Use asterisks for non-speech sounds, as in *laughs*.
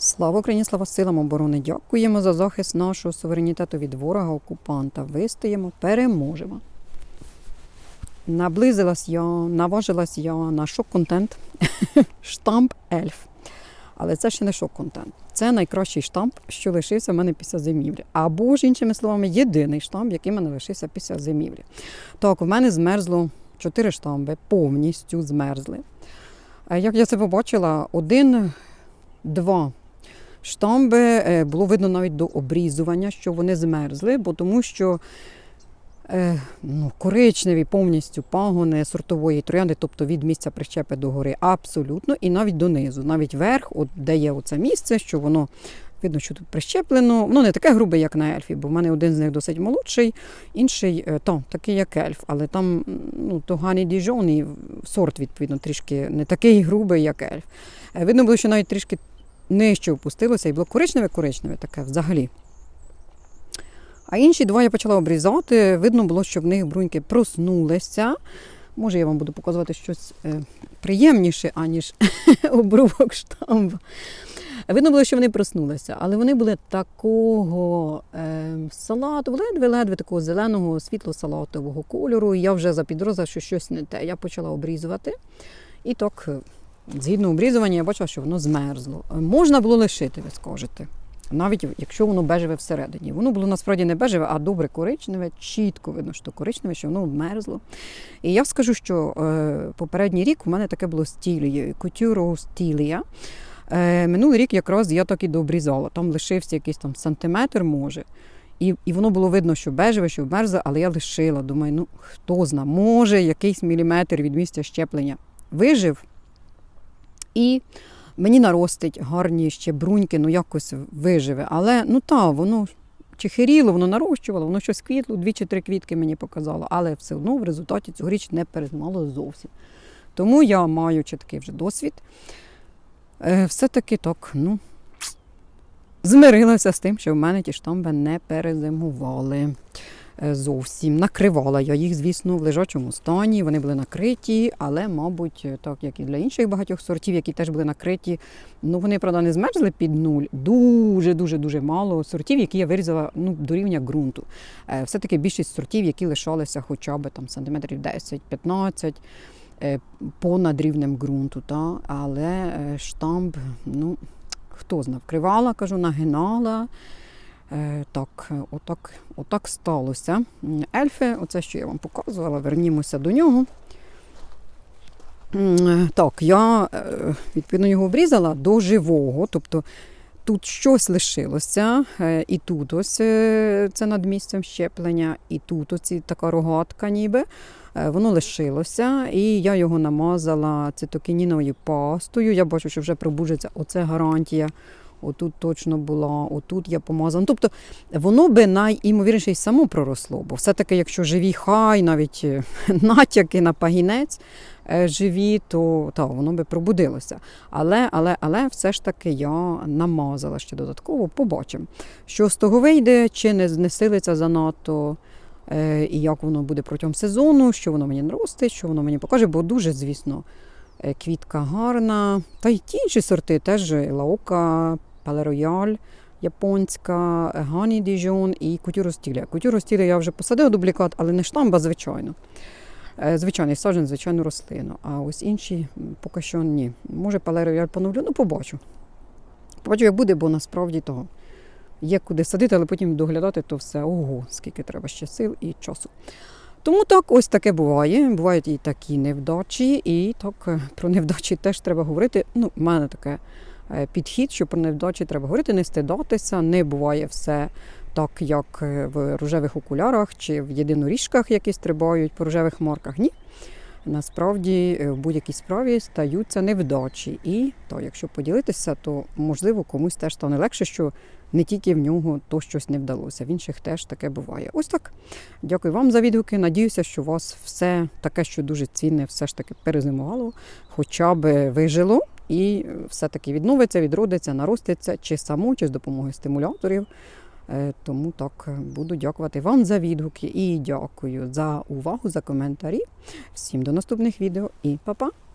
Слава Україні, слава силам оборони! Дякуємо за захист нашого суверенітету від ворога окупанта. Вистоїмо, переможемо. Наблизилась я, наважилась я на шок-контент *laughs* штамп ельф. Але це ще не шок-контент. Це найкращий штамп, що лишився в мене після зимівлі. Або ж, іншими словами, єдиний штамп, який в мене лишився після зимівлі. Так, у мене змерзло чотири штамби, повністю змерзли. Е, Як я це побачила, один, два штамби е, було видно навіть до обрізування, що вони змерзли, бо тому що е, ну, коричневі повністю пагони сортової троянди, тобто від місця прищепи до гори, абсолютно, і навіть донизу, навіть верх, от де є оце місце, що воно. Видно, що тут прищеплено. Воно не таке грубе, як на ельфі, бо в мене один з них досить молодший, інший е, то, такий, як ельф. Але там ну, то Гані Діжон сорт, відповідно, трішки не такий грубий, як ельф. Видно було, що навіть трішки нижче опустилося і було коричневе-коричневе таке взагалі. А інші два я почала обрізати. Видно було, що в них бруньки проснулися. Може, я вам буду показувати щось е, приємніше, аніж *laughs* обрубок штамба. Видно було, що вони проснулися, але вони були такого е, салату, ледве-ледве такого зеленого, світло-салатового кольору. І я вже запідрозила, що щось не те. Я почала обрізувати. І так, е, згідно обрізування, я бачила, що воно змерзло. Можна було лишити, ви скажете. Навіть якщо воно бежеве всередині. Воно було насправді не бежеве, а добре коричневе, чітко видно, що коричневе, що воно вмерзло. І я скажу, що е, попередній рік у мене таке було з тілією, кутюро стілія. Е, минулий рік якраз я так і дообрізала. Там лишився якийсь там сантиметр, може. І, і воно було видно, що бежеве, що вмерзле, але я лишила. Думаю, ну хто зна, може якийсь міліметр від місця щеплення вижив. І мені наростить гарні ще бруньки, ну якось виживе. Але ну та, воно чехиріло, воно нарощувало, воно щось квітло, дві чи три квітки мені показало, але все одно в результаті цьогоріч не перезимало зовсім. Тому я маю такий вже досвід. Е, Все-таки так, ну, змирилася з тим, що в мене ті штамби не перезимували зовсім. Накривала я їх, звісно, в лежачому стані. Вони були накриті, але, мабуть, так як і для інших багатьох сортів, які теж були накриті, ну вони, правда, не змерзли під нуль. Дуже-дуже дуже мало сортів, які я вирізала ну, до рівня ґрунту. Е, Все-таки більшість сортів, які лишалися хоча б там сантиметрів 10-15 е, понад рівнем ґрунту. Та? Але е, штамп, ну, хто знав, вкривала, кажу, нагинала. Е, Так, отак, отак сталося. Ельфи, оце, що я вам показувала, вернімося до нього. Е, Так, я е, відповідно його обрізала до живого, тобто тут щось лишилося, і тут ось це над місцем щеплення, і тут оці така рогатка ніби. Воно лишилося, і я його намазала цитокініновою пастою. Я бачу, що вже пробуджується. Оце гарантія. Отут точно була, отут я помазала. Ну, Тобто воно би найімовірніше й само проросло, бо все-таки, якщо живі хай, навіть е, *laughs* натяки на пагінець е, живі, то та, воно би пробудилося. Але, але, але все ж таки я намазала ще додатково, побачимо, що з того вийде, чи не знесилиться занадто. Е, і як воно буде протягом сезону, що воно мені наростить, що воно мені покаже, бо дуже, звісно, квітка гарна. Та й ті інші сорти теж лаока, палерояль японська, Гані Діжон і кутюростіля. Кутюростіля я вже посадила дублікат, але не штамба, звичайно. Е, Звичайний саджан, звичайну рослину. А ось інші поки що ні. Може, палерояль поновлю, ну побачу. Побачу, як буде, бо насправді того є куди садити, але потім доглядати, то все ого, скільки треба ще сил і часу. Тому так, ось таке буває. Бувають і такі невдачі, і так е, про невдачі теж треба говорити. Ну, в мене таке е, підхід, що про невдачі треба говорити, не стидатися, не буває все так, як е, в рожевих окулярах чи в єдиноріжках, які стрибають по рожевих марках. Ні. Насправді е, в будь-якій справі стаються невдачі. І то, якщо поділитися, то можливо комусь теж стане легше, що не тільки в нього то щось не вдалося. В інших теж таке буває. Ось так. Дякую вам за відгуки. Надіюся, що у вас все таке, що дуже цінне, все ж таки перезимувало, хоча б вижило і все-таки відновиться, відродиться, нароститься чи само, чи з допомогою стимуляторів. Е, Тому так е, буду дякувати вам за відгуки і дякую за увагу, за коментарі. Всім до наступних відео і па-па!